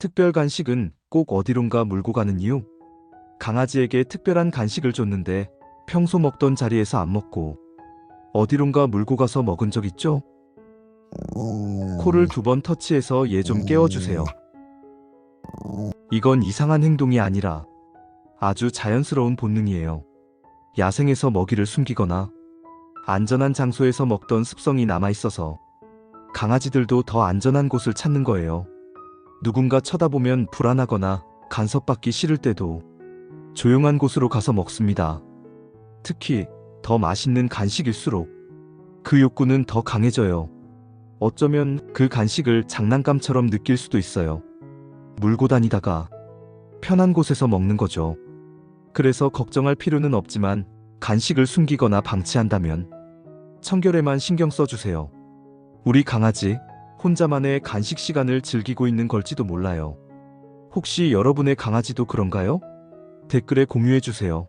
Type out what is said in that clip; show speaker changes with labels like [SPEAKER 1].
[SPEAKER 1] 특별 간식은 꼭 어디론가 물고 가는 이유? 강아지에게 특별한 간식을 줬는데 평소 먹던 자리에서 안 먹고 어디론가 물고 가서 먹은 적 있죠? 코를 두 번 터치해서 얘 좀 깨워주세요. 이건 이상한 행동이 아니라 아주 자연스러운 본능이에요. 야생에서 먹이를 숨기거나 안전한 장소에서 먹던 습성이 남아있어서 강아지들도 더 안전한 곳을 찾는 거예요. 누군가 쳐다보면 불안하거나 간섭받기 싫을 때도 조용한 곳으로 가서 먹습니다. 특히 더 맛있는 간식일수록 그 욕구는 더 강해져요. 어쩌면 그 간식을 장난감처럼 느낄 수도 있어요. 물고 다니다가 편한 곳에서 먹는 거죠. 그래서 걱정할 필요는 없지만 간식을 숨기거나 방치한다면 청결에만 신경 써주세요. 우리 강아지 혼자만의 간식 시간을 즐기고 있는 걸지도 몰라요. 혹시 여러분의 강아지도 그런가요? 댓글에 공유해주세요.